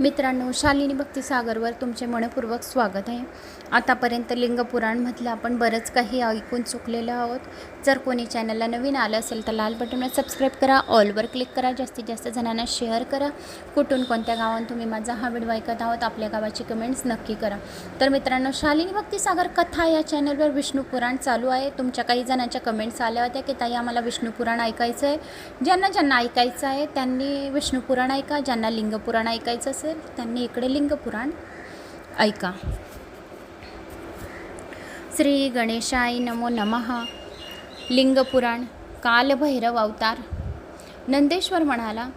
मित्रांनो शालिनी भक्तिसागरवर तुमचे मनपूर्वक स्वागत आहे. आतापर्यंत लिंगपुराणमधलं आपण बरंच काही ऐकून चुकलेलं आहोत. जर कोणी चॅनलला नवीन आलं असेल तर लाल बटनला सबस्क्राईब करा ऑलवर क्लिक करा जास्तीत जास्त जणांना शेअर करा. कुठून कोणत्या गावात तुम्ही माझा हा व्हिडिओ ऐकत आहोत आपल्या गावाची कमेंट्स नक्की करा. तर मित्रांनो शालिनी भक्तिसागर कथा या चॅनलवर विष्णुपुराण चालू आहे. तुमच्या काही जणांच्या कमेंट्स आल्या होत्या की ताई आम्हाला विष्णुपुराण ऐकायचं आहे ज्यांना ज्यांना ऐकायचं आहे त्यांनी विष्णुपुराण ऐका. ज्यांना लिंगपुराण ऐकायचं असेल त्यांनी इकडे लिंगपुराण ऐका. श्री गणेशाय नमो नमः. लिंगपुराण कालभैरव अवतार. नंदेश्वर म्हणाला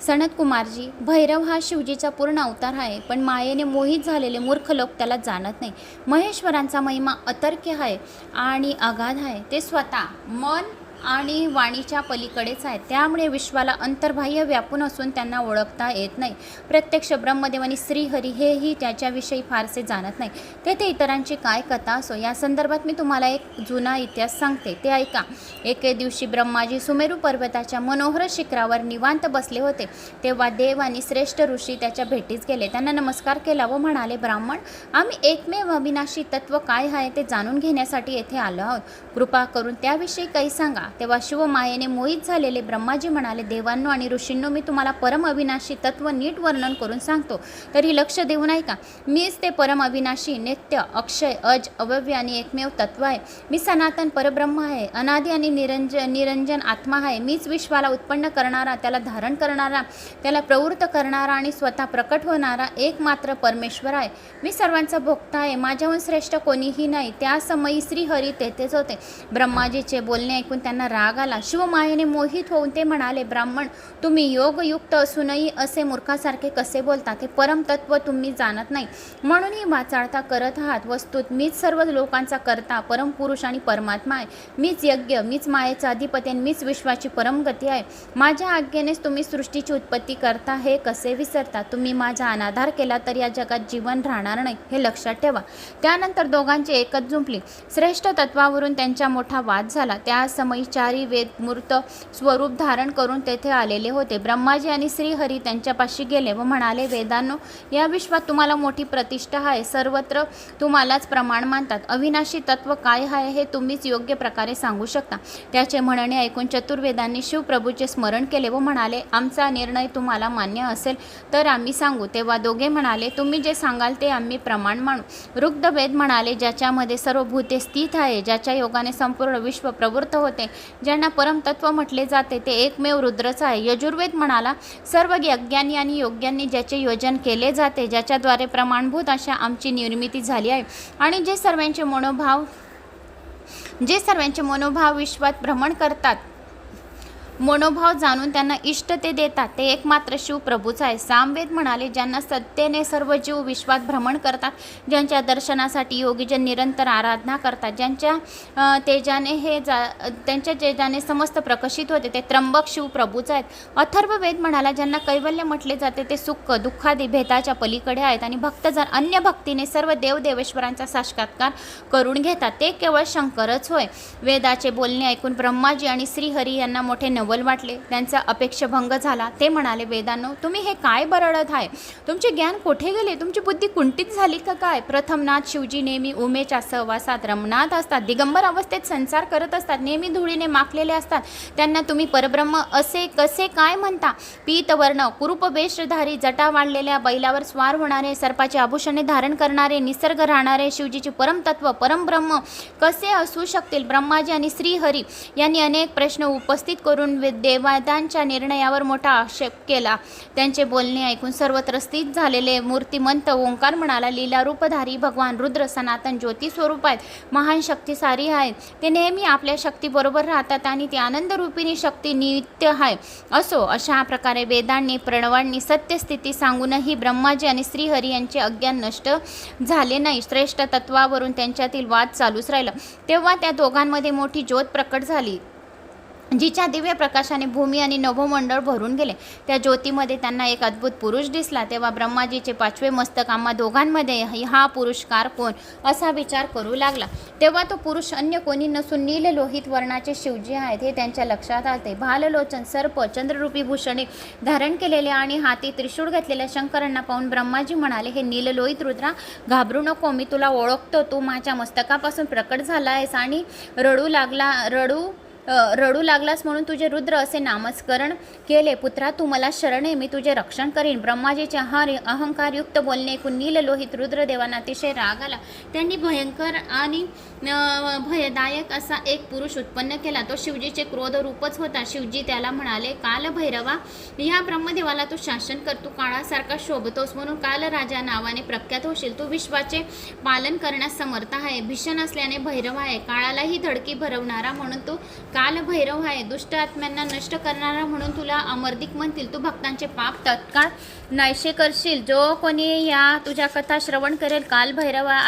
सनत कुमारजी भैरव हा शिवजीचा पूर्ण अवतार आहे पण मायेने मोहित झालेले मूर्ख लोक त्याला जाणत नाही. महेश्वरांचा महिमा अतर्क्य आहे आणि अगाध आहे. ते स्वतः मन आणि वाणीच्या पलीकडेच आहे. त्यामुळे विश्वाला अंतर्बाह्य व्यापून असून त्यांना ओळखता येत नाही. प्रत्यक्ष ब्रह्मदेव आणि श्रीहरी हेही त्याच्याविषयी फारसे जाणत नाही. तेथे इतरांची काय कथा असो या संदर्भात मी तुम्हाला एक जुना इतिहास सांगते. ते ऐका. एके दिवशी ब्रह्माजी सुमेरू पर्वताच्या मनोहर शिखरावर निवांत बसले होते. तेव्हा देव आणि श्रेष्ठ ऋषी त्याच्या भेटीस गेले. त्यांना नमस्कार केला व म्हणाले ब्राह्मण आम्ही एकमेव अविनाशी तत्व काय आहे ते जाणून घेण्यासाठी येथे आलो आहोत. कृपा करून त्याविषयी काही सांगा. तेव्हा शिवमायेने मोहित झालेले ब्रह्माजी म्हणाले देवांनो आणि ऋषींनो मी तुम्हाला परम अविनाशी तत्व नीट वर्णन करून सांगतो. तरी लक्ष देऊ नाही का मीच ते परम अविनाशी नित्य अक्षय अज अवयव्य आणि एकमेव तत्व आहे. मी सनातन परब्रह्म आहे. अनादी आणि निरंज निरंजन आत्मा आहे. मीच विश्वाला उत्पन्न करणारा त्याला धारण करणारा त्याला प्रवृत्त करणारा आणि स्वतः प्रकट होणारा एकमात्र परमेश्वर आहे. मी सर्वांचा भोक्ता आहे. माझ्याहून श्रेष्ठ कोणीही नाही. त्या समयी श्रीहरी तेथेच होते. ब्रह्माजीचे बोलणे ऐकून त्यांना राग आला. शिवमायेने मोहित होऊन ते म्हणाले ब्राह्मण तुम्ही योगयुक्त असूनही असे मूर्खासारखे कसे बोलता? ते परमतत्व तुम्ही जाणत नाही. म्हणूनही वाचाळता करत आहात. वस्तूत मीच सर्व लोकांचा करता परमपुरुष आणि परमात्मा आहे. मीच यज्ञ मीच मायेचा अधिपती आणि मीच विश्वाची परमगती आहे. माझ्या आज्ञेनेच तुम्ही सृष्टीची उत्पत्ती करता हे कसे विसरता? तुम्ही माझा अनाधार केला तर या जगात जीवन राहणार नाही हे लक्षात ठेवा. त्यानंतर दोघांची एकच जुंपली. श्रेष्ठ तत्वावरून त्यांच्या मोठा वाद झाला. त्या समयी चारी वेद मूर्त स्वरूप धारण करून तेथे आलेले होते. ब्रह्माजी आणि श्रीहरी त्यांच्यापाशी गेले व म्हणाले वेदांनो या विश्वात तुम्हाला मोठी प्रतिष्ठा आहे. सर्वत्र तुम्हालाच प्रमाण मानतात. अविनाशी तत्व काय आहे हे तुम्हीच योग्य प्रकारे सांगू शकता. त्याचे म्हणणे ऐकून चतुर्वेदांनी शिवप्रभूचे स्मरण केले व म्हणाले आमचा निर्णय तुम्हाला मान्य असेल तर आम्ही सांगू. तेव्हा दोघे म्हणाले तुम्ही जे सांगाल ते आम्ही प्रमाण मानू. रुग्धवेद म्हणाले ज्याच्यामध्ये सर्व भूते स्थित आहे ज्याच्या योगाने संपूर्ण विश्व प्रवृत्त होते ज्यांना परमतत्व म्हटले जाते ते एकमेव रुद्रच आहे. यजुर्वेद म्हणाला सर्व यज्ञांनी आणि योग्यांनी ज्याचे योजन केले जाते ज्याच्याद्वारे प्रमाणभूत अशा आमची निर्मिती झाली आहे. आणि जे सर्वांचे मनोभाव जे सर्वांचे मनोभाव विश्वात भ्रमण करतात मनोभाव जाणून त्यांना इष्ट ते देतात. ते एकमात्र शिवप्रभूच आहे सामवेद म्हणाले ज्यांना सत्तेने सर्व जीव विश्वात भ्रमण करतात ज्यांच्या दर्शनासाठी योगीजन निरंतर आराधना करतात ज्यांच्या तेजाने हे जा त्यांच्या तेजाने समस्त प्रकाशित होते ते त्र्यंबक शिवप्रभूच आहेत. अथर्ववेद म्हणाला ज्यांना कैवल्य म्हटले जाते ते सुख दुःखादी भेदाच्या पलीकडे आहेत आणि भक्तजन अन्य भक्तीने सर्व देवदेवेश्वरांचा साक्षात्कार करून घेतात. ते केवळ शंकरच होय. वेदाचे बोलणे ऐकून ब्रह्माजी आणि श्रीहरी यांना मोठे नवल वाटले. त्यांचा अपेक्षाभंग झाला. ते म्हणाले वेदांनो तुम्ही हे काय बरळत आहे? तुमचे ज्ञान कोठे गेले? तुमची बुद्धी कुंठित झाली का काय? प्रथमनाथ शिवजी नेहमी उमेच्या सहवासात रमणात असतात. दिगंबर अवस्थेत संसार करत असतात. नेहमी धुळीने माखलेले असतात. त्यांना तुम्ही परब्रह्म असे कसे काय म्हणता? पीतवर्ण कुरूप वेशधारी जटा वाढलेल्या बैलावर स्वार होणारे सर्पाचे आभूषणे धारण करणारे निसर्ग राहणारे शिवजीचे परमतत्व परमब्रह्म कसे असू शकतील? ब्रह्माजी आणि श्रीहरी यांनी अनेक प्रश्न उपस्थित करून करून देवादांच्या निर्णयावर मोठा आक्षेप केला. त्यांचे बोलणे ऐकून सर्वत्र स्थित झालेले मूर्तिमंत ओंकार म्हणाला लीला रूपधारी भगवान रुद्र सनातन ज्योती स्वरूप आहेत महान शक्तिसारी आहेत. ते नेहमी आपल्या शक्तीबरोबर राहतात आणि ती आनंदरूपिणी शक्ती नित्य आहे. असो अशा प्रकारे वेदांनी प्रणवांनी सत्यस्थिती सांगूनही ब्रह्माजी आणि श्रीहरी यांचे अज्ञान नष्ट झाले नाही. श्रेष्ठ तत्वावरून त्यांच्यातील वाद चालूच राहिला. तेव्हा त्या दोघांमध्ये मोठी ज्योत प्रकट झाली. जिच्या दिव्य प्रकाशाने भूमी आणि नभोमंडळ भरून गेले. त्या ज्योतीमध्ये त्यांना एक अद्भुत पुरुष दिसला. तेव्हा ब्रह्माजीचे पाचवे मस्तक आम्हा दोघांमध्ये हा पुरुषकार कोण? असा विचार करू लागला. तेव्हा तो पुरुष अन्य कोणी नसून नील लोहित वर्णाचे शिवजी आहेत हे त्यांच्या लक्षात आले भाललोचन सर्प चंद्ररूपी भूषणे धारण केलेले आणि हाती त्रिशूळ घेतलेल्या शंकरांना पाहून ब्रह्माजी म्हणाले हे नीललोहित रुद्रा घाबरू नको मी तुला ओळखतो. तू माझ्या मस्तकापासून प्रकट झाला आहेस आणि रडू लागला रडू रडू लागलास म्हणून तुझे रुद्र असे नामस्करण केले. पुत्रा तू मला शरण आहे मी तुझे रक्षण करीन. ब्रह्माजीचे हार अहंकारयुक्त बोलणे ऐकून नीललोहित रुद्रदेवांना अतिशय राग आला. त्यांनी भयंकर आणि भयदायक असा एक पुरुष उत्पन्न केला. तो शिवजीचे क्रोध रूपच होता. शिवजी त्याला म्हणाले काल भैरवा या ब्रह्मदेवाला तू शासन कर. तू काळासारखा शोभतोस म्हणून कालराजा नावाने प्रख्यात होशील. तू विश्वाचे पालन करण्यास समर्थ आहे. भीषण असल्याने भैरव आहे. काळालाही धडकी भरवणारा म्हणून तू कालभैरव आहे. दुष्ट आत्म्यांना नष्ट करणारा म्हणून तुला अमरदिक म्हणतील. तू भक्तांचे पाप तत्काळ नाहीसे करशील. जो कोणी या तुझ्या कथा श्रवण करेल कालभैरवा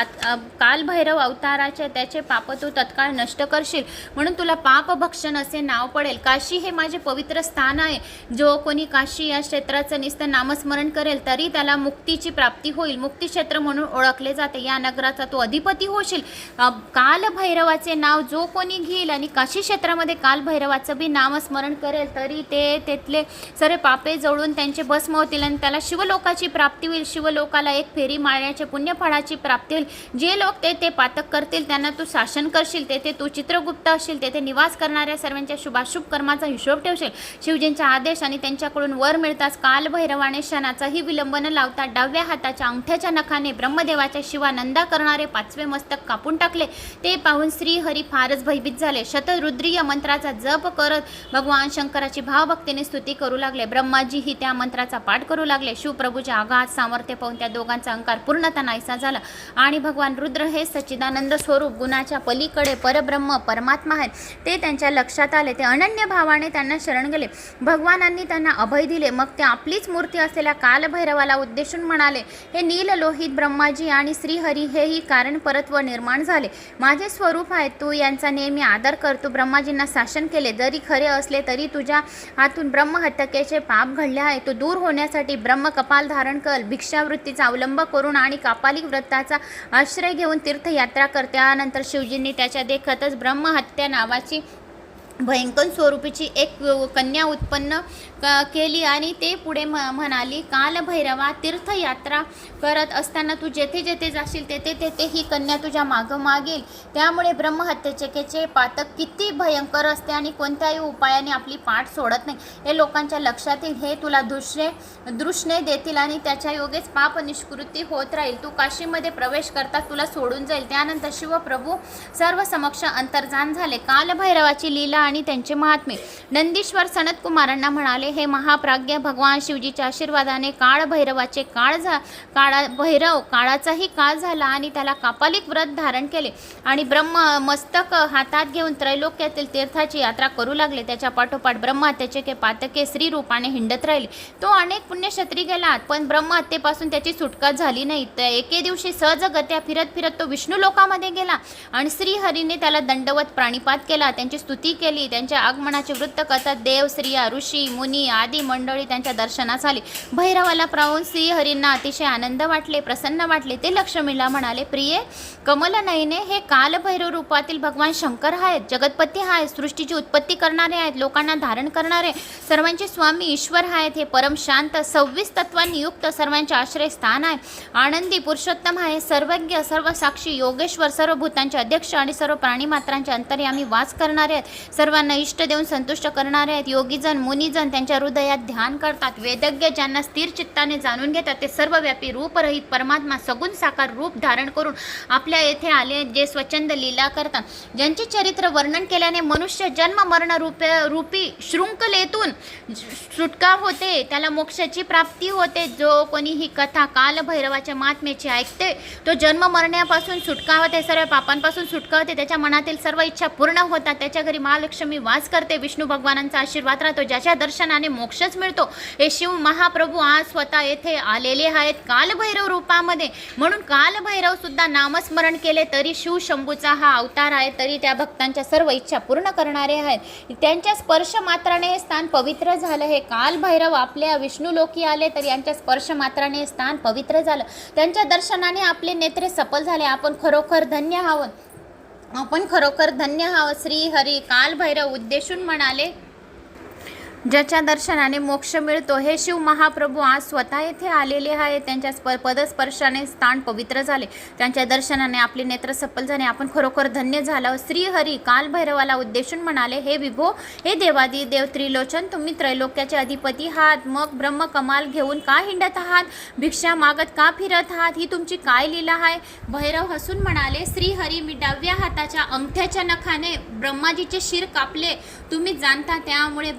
कालभैरव अवताराचे त्याचे पाप तू तत्काळ नष्ट करशील. म्हणून तुला पापभक्षण असे नाव पडेल. काशी हे माझे पवित्र स्थान आहे. जो कोणी काशी या क्षेत्राचं नुसतं नामस्मरण करेल तरी त्याला मुक्तीची प्राप्ती होईल. मुक्ती क्षेत्र म्हणून ओळखले जाते. या नगराचा तू अधिपती होशील. कालभैरवाचे नाव जो कोणी घेईल आणि काशी क्षेत्रामध्ये कालभैरवाचं बी नामस्मरण करेल तरी ते तेथले सर्व पापे जळून त्यांचे भस्म होतील आणि त्याला शिवलोकाची प्राप्ती होईल. शिवलोकाला एक फेरी मारण्याच्या पुण्यफळाची प्राप्ती होईल. जे लोक ते ते पातक करतील त्यांना तू शासन करशील तेथे तू चित्रगुप्त असशील तेथे निवास करणाऱ्या सर्वांच्या शुभाशुभ कर्माचा हिशोब ठेवशील. शिवजींचा आदेश आणि त्यांच्याकडून वर मिळताच कालभैरवाने क्षणाचाही विलंब न लावता डाव्या हाताच्या अंगठ्याच्या नखाने ब्रह्मदेवाच्या शिवानंदा करणारे पाचवे मस्तक कापून टाकले. ते पाहून श्रीहरी फारच भयभीत झाले. शतरुद्रीय मंत्राचा जप करत भगवान शंकराची भावभक्तीने स्तुती करू लागले. ब्रह्माजीही त्या मंत्राचा पाठ करू लागले. शिवप्रभूचे आघात सामर्थ्य पाहून त्या दोघांचा अंकार पूर्णता नाहीसा झाला. आणि भगवान रुद्र हे सच्चिदानंद स्वरूप गुणाच्या पलीकडे परब्रह्म परमात्मा आहेत. ते त्यांच्या लक्षात आले. ते अनन्य भावाने त्यांना शरण गेले. भगवानांनी त्यांना अभय दिले. मग ते आपलीच मूर्ती असलेल्या कालभैरवाला उद्देशून म्हणाले हे नील लोहित ब्रह्माजी आणि श्रीहरी हेही कारण परत्व निर्माण झाले. माझे स्वरूप आहे. तू यांचा नेहमी आदर करतो ब्रह्माजींना शासन केले. जरी खरे असले तरी तुझ्या हातून ब्रह्महत्यकेचे पाप घडले आहे. तू दूर होण्यासाठी ब्रह्म कपाल धारण कर भिक्षावृत्तीचा अवलंब करून आणि कापालिक व्रताचा आश्रय घेऊन तीर्थयात्रा करते त्यानंतर शिवजींनी त्याच्या देखतच ब्रह्महत्या नावाची भयंकर स्वरूपीची एक कन्या उत्पन्न क केली आणि ते पुढे म म्हणाली कालभैरवा तीर्थयात्रा करत असताना तू जेथे जेथे जाशील तेथे तेथे ही कन्या तुझ्या मागं मागेल. त्यामुळे ब्रह्महत्यचकेचे पातक किती भयंकर असते आणि कोणत्याही उपायाने आपली पाठ सोडत नाही. हे लोकांच्या लक्षात येईल. हे तुला दुसरे दृष्णे देतील आणि त्याच्या योगेच पाप निष्कृती होत राहील. तू काशीमध्ये प्रवेश करता तुला सोडून जाईल. त्यानंतर शिवप्रभू सर्व समक्ष अंतर्धान झाले. कालभैरवाची लीला आणि त्यांचे महात्मे. नंदीश्वर सनतकुमारांना म्हणाले हे महाप्राज्ञ भगवान शिवजीच्या आशीर्वादाने काळभैरवाचे काळ झा काळा भैरव काळाचाही काळ झाला आणि त्याला कापालिक व्रत धारण केले. आणि ब्रह्म मस्तक हातात घेऊन त्रैलोक्यातील तीर्थाची यात्रा करू लागले. त्याच्या पाठोपाठ ब्रह्महत्येचे के पातके श्री रूपाने हिंडत राहिले. तो अनेक पुण्यक्षत्री गेला पण ब्रह्महत्येपासून त्याची सुटका झाली नाही. तर एके दिवशी सहजगत्या फिरत फिरत तो विष्णू लोकामध्ये गेला आणि श्रीहरीने त्याला दंडवत प्राणिपात केला. त्यांची स्तुती केली केली. त्यांच्या आगमनाचे वृत्त कथात देव स्त्रिया ऋषी मुनी आदी मंडळी त्यांच्या दर्शनास आली. भैरवाला पाहून श्रीहरींना अतिशय आनंद वाटले प्रसन्न वाटले. ते लक्ष्मीला म्हणाले प्रिये कमलनयने हे कालभैरव रूपातील भगवान शंकर आहेत. जगतपती आहेत सृष्टीची उत्पत्ती करणारे आहेत लोकांना धारण करणारे सर्वांचे स्वामी ईश्वर आहेत. हे परम शांत सव्वीस तत्वांनी युक्त सर्वांचे आश्रय स्थान आहे. आनंदी पुरुषोत्तम आहे. सर्वज्ञ सर्व साक्षी योगेश्वर सर्व भूतांचे अध्यक्ष आणि सर्व प्राणीमात्रांचे अंतर्यामी वास करणारे आहेत. सर्वांना इष्ट देऊन संतुष्ट करणारे आहेत. योगीजन मुनीजन त्यांच्या हृदयात ध्यान करतात. वेदज्ञ ज्यांना स्थिर चित्ताने जाणून घेतात ते सर्वव्यापी रूपरहित परमात्मा सगुण साकार रूप धारण करून आपल्या येथे आले जे स्वच्छंद लीला करतात. ज्यांचे चरित्र वर्णन केल्याने मनुष्य जन्म मरण रूपे रूपी शृंखलेतून सुटका होते. त्याला मोक्षाची प्राप्ती होते. जो कोणी ही कथा कालभैरवाच्या महात्म्याची ऐकते तो जन्म मरण्यापासून सुटका होते. सर्व पापांपासून सुटका होते. त्याच्या मनातील सर्व इच्छा पूर्ण होतात. त्याच्या घरी महालक्ष्मी लक्ष्मी वास करते. विष्णू भगवानांचा आशीर्वाद राहतो. ज्याच्या दर्शनाने मोक्षच मिळतो. हे शिव महाप्रभू आज स्वतः येथे आलेले आहेत. कालभैरव रूपामध्ये. म्हणून कालभैरव सुद्धा नामस्मरण केले तरी शिव शंभूचा हा अवतार आहे. तरी त्या भक्तांच्या सर्व इच्छा पूर्ण करणारे आहेत. त्यांच्या स्पर्श मात्राने हे स्थान पवित्र झालं. हे कालभैरव आपल्या विष्णू लोकी आले तर यांच्या स्पर्श मात्राने हे स्थान पवित्र झालं. त्यांच्या दर्शनाने आपले नेत्रे सफल झाले. आपण खरोखर धन्य आहोत. आपण खरोखर धन्य हा श्री हरी कालभैरव उद्देशून म्हणाले ज्याच्या दर्शनाने मोक्ष मिळतो. हे शिव महाप्रभू आज स्वतः येथे आलेले आहे त्यांच्या स्प पदस्पर्शाने स्थान पवित्र झाले. त्यांच्या दर्शनाने आपले नेत्र सफल झाले. आपण खरोखर धन्य झाला श्रीहरी कालभैरवाला उद्देशून म्हणाले हे विभो हे देवादी देव त्रिलोचन तुम्ही त्रैलोक्याचे अधिपती आहात. मग ब्रह्म कमाल घेऊन का हिंडत आहात? भिक्षा मागत का फिरत आहात? ही तुमची काय लीला आहे? भैरव हसून म्हणाले श्रीहरी मी डाव्या हाताच्या अंगठ्याच्या नखाने ब्रह्माजीचे शिर कापले. तुम्ही जाणता त्यामुळे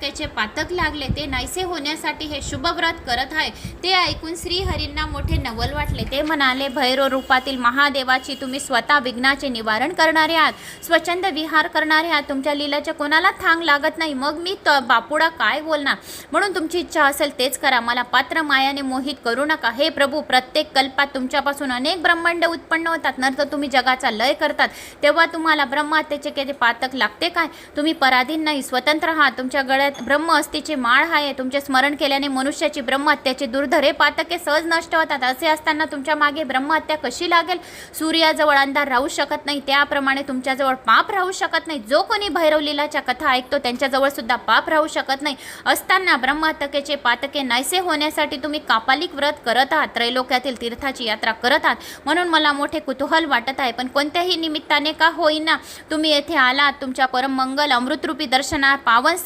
त्याचे पातक लागले ते नाहीसे होण्यासाठी हे शुभव्रत करत आहे. ते ऐकून श्रीहरींना मोठे नवल वाटले. ते म्हणाले भैरव रूपातील महादेवाची तुम्ही स्वतः विघ्नाचे निवारण करणारे आहात. स्वच्छंद विहार करणारे आहात. तुमच्या लीलाच्या कोणाला थांग लागत नाही. मग मी त बापुडा काय बोलणार? म्हणून तुमची इच्छा असेल तेच करा. मला पात्र मायाने मोहित करू नका. हे प्रभू प्रत्येक कल्पात तुमच्यापासून अनेक ब्रह्मांड उत्पन्न होतात. नंतर तुम्ही जगाचा लय करतात. तेव्हा तुम्हाला ब्रह्महत्येचे किती पातक लागते काय? तुम्ही पराधीन नाही. स्वतंत्र आहात. तुमच्या गळ्यात ब्रह्म अस्तीचे माळ आहे. तुमचे स्मरण केल्याने मनुष्याची ब्रह्महत्याचे दुर्धरे पातके सहज नष्ट होतात. असे असताना तुमच्या मागे ब्रह्महत्या कशी लागेल? सूर्याजवळ अंधार राहू शकत नाही. त्याप्रमाणे तुमच्याजवळ पाप राहू शकत नाही. जो कोणी भैरव लिलाच्या कथा ऐकतो त्यांच्याजवळ सुद्धा पाप राहू शकत नाही. असताना ब्रह्महत्याचे पातके नाहीसे होण्यासाठी तुम्ही कापालिक व्रत करत आहात. त्रैलोक्यातील तीर्थाची यात्रा करत आहात. म्हणून मला मोठे कुतूहल वाटत आहे. पण कोणत्याही निमित्ताने का होईना तुम्ही येथे आलात. तुमच्या परममंगल अमृतरूपी दर्शनात पावन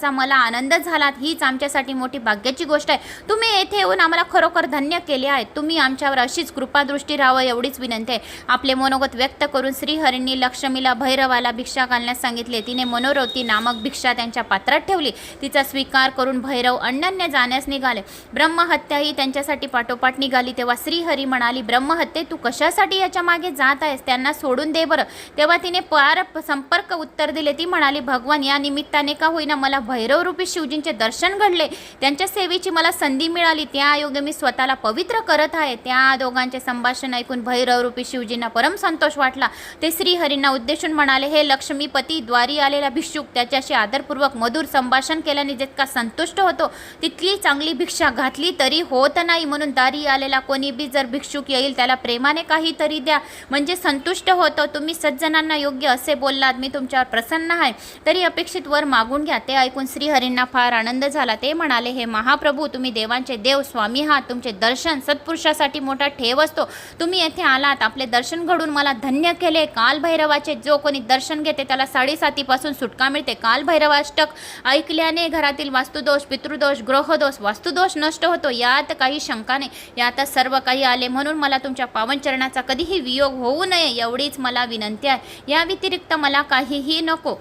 सहवासाचा मला आनंद झालात हीच आमच्यासाठी मोठी भाग्याची गोष्ट आहे. तुम्ही येथे येऊन आम्हाला खरोखर धन्य केले आहे तुम्ही आमच्यावर अशीच कृपादृष्टी राहावं एवढीच विनंती आहे. आपले मनोगत व्यक्त करून श्रीहरींनी लक्ष्मीला भैरवाला भिक्षा घालण्यास सांगितले. तिने मनोरवती नामक भिक्षा त्यांच्या पात्रात ठेवली. तिचा स्वीकार करून भैरव अण्णन्य जाण्यास निघाले. ब्रह्महत्या ही त्यांच्यासाठी पाठोपाठ निघाली. तेव्हा श्रीहरी म्हणाली ब्रह्महत्ये तू कशासाठी याच्या मागे जात आहेस? त्यांना सोडून दे बरं. तेव्हा तिने पार संपर्क उत्तर दिले. ती म्हणाली भगवान या निमित्ताने का होईना मला भैरवरूपी शिवजींचे दर्शन घडले. त्यांच्या सेवेची मला संधी मिळाली. त्या योगे मी स्वतःला पवित्र करत आहे. त्या दोघांचे संभाषण ऐकून भैरवरूपी शिवजींना परम संतोष वाटला. ते श्रीहरींना उद्देशून म्हणाले हे लक्ष्मीपती द्वारी आलेला भिक्षुक त्याच्याशी आदरपूर्वक मधुर संभाषण केल्याने जितका संतुष्ट होतो तितकी चांगली भिक्षा घातली तरी होत नाही. म्हणून दारी आलेला कोणी बी जर भिक्षुक येईल त्याला प्रेमाने काहीतरी द्या. म्हणजे संतुष्ट होतो. तुम्ही सज्जनांना योग्य असे बोललात. मी तुमच्यावर प्रसन्न आहे. तरी अपेक्षित वर मागून घ्या. ते ऐकून श्रीहरींना फार आनंद झाला. ते म्हणाले हे महाप्रभू तुम्ही देवांचे देव स्वामी आहात. तुमचे दर्शन सत्पुरुषासाठी मोठा ठेव असतो. तुम्ही येथे आलात. आपले दर्शन घडून मला धन्य केले. कालभैरवाचे जो कोणी दर्शन घेते त्याला साडेसातीपासून सुटका मिळते. कालभैरवाष्टक ऐकल्याने घरातील वास्तुदोष पितृदोष ग्रहदोष वास्तुदोष नष्ट होतो. यात काही शंका नाही. यात सर्व काही आले म्हणून मला तुमच्या पावनचरणाचा कधीही वियोग होऊ नये एवढीच मला विनंती आहे. या व्यतिरिक्त मला काहीही नको.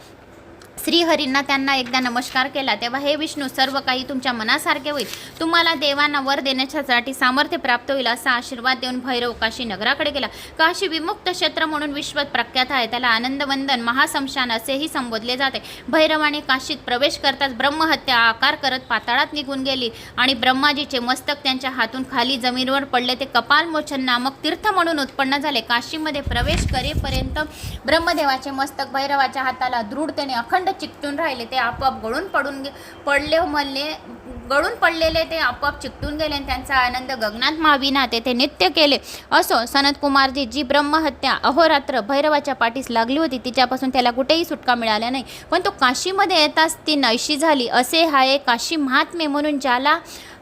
श्रीहरींना त्यांना एकदा नमस्कार केला तेव्हा हे विष्णू सर्व काही तुमच्या मनासारखे होईल. तुम्हाला देवांना वर देण्याच्यासाठी सामर्थ्य प्राप्त होईल असा आशीर्वाद देऊन भैरव काशी नगराकडे गेला. काशी विमुक्त क्षेत्र म्हणून विश्वात प्रख्यात आहे त्याला आनंदवंदन महासमशान असेही संबोधले जाते. भैरवाने काशीत प्रवेश करताच ब्रह्महत्या आकार करत पाताळात निघून गेली आणि ब्रह्माजीचे मस्तक त्यांच्या हातून खाली जमिनीवर पडले. ते कपालमोचन नामक तीर्थ म्हणून उत्पन्न झाले. काशीमध्ये प्रवेश करेपर्यंत ब्रह्मदेवाचे मस्तक भैरवाच्या हाताला दृढतेने अखंड चिकटून राहिले ते आपोआप गळून पडून गे पडले हो म्हणले गळून पडलेले ते आपोआप चिकटून गेले आणि त्यांचा आनंद गगनात माविना तेथे नित्य केले. असो सनत कुमारजी जी ब्रह्महत्या अहोरात्र भैरवाच्या पाठीस लागली होती तिच्यापासून त्याला कुठेही सुटका मिळाल्या नाही. पण तो काशीमध्ये येताच ती नैशी झाली. असे हा एक काशी महात्मे म्हणून ज्याला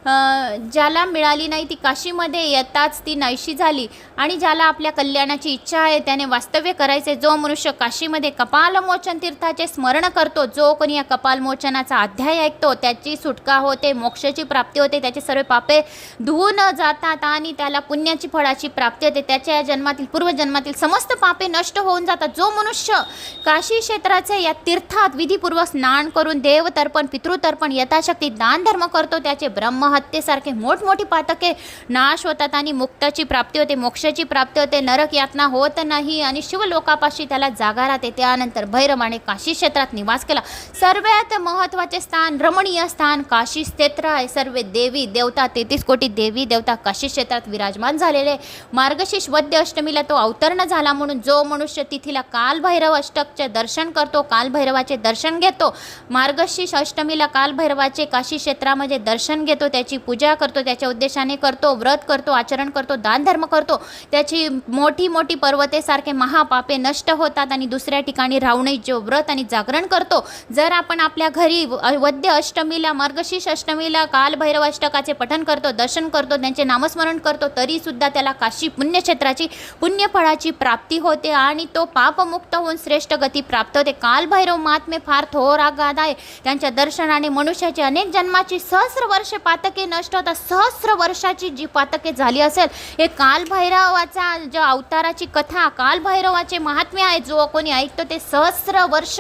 ज्याला मिळाली नाही ती काशीमध्ये येताच ती नाहीशी झाली. आणि ज्याला आपल्या कल्याणाची इच्छा आहे त्याने वास्तव्य करायचे. जो मनुष्य काशीमध्ये कपालमोचन तीर्थाचे स्मरण करतो जो कोणी या कपालमोचनाचा अध्याय ऐकतो त्याची सुटका होते मोक्षाची प्राप्ती होते त्याचे सर्व पापे धुवून जातात आणि त्याला पुण्याची फळाची प्राप्ती होते. त्याच्या या जन्मातील पूर्वजन्मातील समस्त पापे नष्ट होऊन जातात. जो मनुष्य काशी क्षेत्राचे या तीर्थात विधीपूर्वक स्नान करून देवतर्पण पितृतर्पण यथाशक्ती दानधर्म करतो त्याचे ब्रह्म आत्महत्येसारखे मोठमोठी पातके नाश होतात आणि मुक्ताची प्राप्ती होते मोक्षाची प्राप्ती होते नरक यातना होत नाही आणि शिवलोकापाशी त्याला जागा राहते. त्यानंतर भैरवाने काशी क्षेत्रात निवास केला. सर्वात महत्त्वाचे स्थान रमणीय स्थान काशी क्षेत्र आहे. सर्व देवी देवता तेहतीस कोटी देवी देवता काशी क्षेत्रात विराजमान झालेले मार्गशीर्ष वद्य अष्टमीला तो अवतरण झाला म्हणून जो मनुष्य तिथीला कालभैरव अष्टकचे दर्शन करतो कालभैरवाचे दर्शन घेतो मार्गशीर्ष अष्टमीला कालभैरवाचे काशी क्षेत्रामध्ये दर्शन घेतो त्याची पूजा करतो त्याच्या उद्देशाने करतो व्रत करतो आचरण करतो दानधर्म करतो. त्याची मोठी मोठी पर्वतेसारखे महापापे नष्ट होतात आणि दुसऱ्या ठिकाणी राहूनही जो व्रत आणि जागरण करतो जर आपण आपल्या घरी वद्य अष्टमीला मार्गशीर्ष अष्टमीला कालभैरव अष्टकाचे पठन करतो दर्शन करतो त्यांचे नामस्मरण करतो तरी सुद्धा त्याला काशी पुण्यक्षेत्राची पुण्यफळाची प्राप्ती होते आणि तो पापमुक्त होऊन श्रेष्ठ गती प्राप्त होते. कालभैरव महात्मे फार थोर आघात आहे. त्यांच्या दर्शनाने मनुष्याची अनेक जन्माची सहस्र वर्ष पातके नष्ट होतात सहस्र वर्षाची जी पातके झाली असेल हे कालभैरवाचा जो अवताराची कथा कालभैरवाचे महात्म्य आहे जो कोणी ऐकतो ते सहस्र वर्ष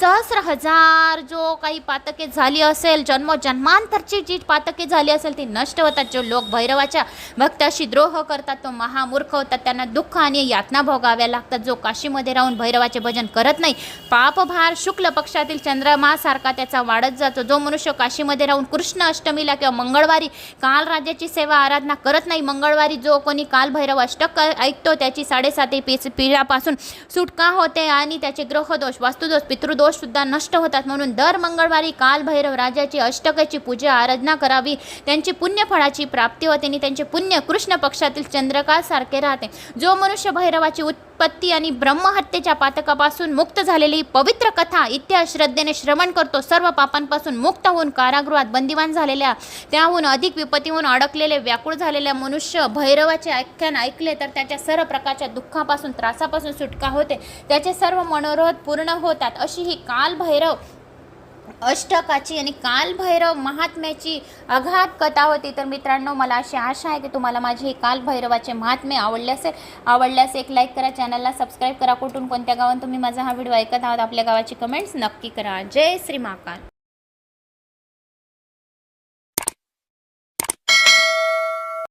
सहस्र हजार जो काही पातके झाली असेल जन्म जन्मांतरची जी पातके झाली असेल ती नष्ट होतात. जो लोक भैरवाच्या भक्ताशी द्रोह करतात तो महामूर्ख होतात. त्यांना दुःख आणि यातना भोगाव्या लागतात. जो काशीमध्ये राहून भैरवाचे भजन करत नाही पापभार शुक्ल पक्षातील चंद्रमासारखा त्याचा वाढत जातो. जो मनुष्य काशीमध्ये राहून कृष्ण अष्टमीला किंवा मंगळवारी काल राज्याची सेवा आराधना करत नाही. मंगळवारी जो कोणी कालभैरव अष्टक ऐकतो त्याची साडेसाती पीच पिढ्यापासून सुटका होते आणि त्याचे ग्रहदोष वास्तुदोष पितृदोषसुद्धा नष्ट होतात. म्हणून दर मंगळवारी कालभैरव राजाची अष्टकाची पूजा आराधना करावी. त्यांची पुण्यफळाची प्राप्ती होते आणि त्यांचे पुण्य कृष्ण पक्षातील चंद्रकाळसारखे राहते. जो मनुष्य भैरवाची उत्पत्ती आणि ब्रह्महत्येच्या पातकापासून मुक्त झालेली पवित्र कथा इतिहास श्रद्धेने श्रवण करतो. सर्व पापांपासून मुक्त होऊन कारागृहात बंदिवान झालेल्या त्याहून अधिक विपत्तीहून अडकलेले व्याकुळ झालेल्या मनुष्य भैरवाचे आख्यान ऐकले तर त्याच्या सर्व प्रकारच्या दुःखापासून त्रासापासून सुटका होते. त्याचे सर्व मनोरथ पूर्ण होतात. अशी ही कालभैरव अष्टकाची आणि कालभैरव महात्म्याची अघात कथा होती. तर मित्रांनो मला अशी आशा आहे की तुम्हाला माझे हे कालभैरवाचे महात्म्य आवडले असेल. आवडल्यास एक लाईक करा चॅनलला सबस्क्राईब करा. कुठून कोणत्या गावात तुम्ही माझा हा व्हिडिओ ऐकत आहात आपल्या गावाची कमेंट्स नक्की करा. जय श्री महाकाल.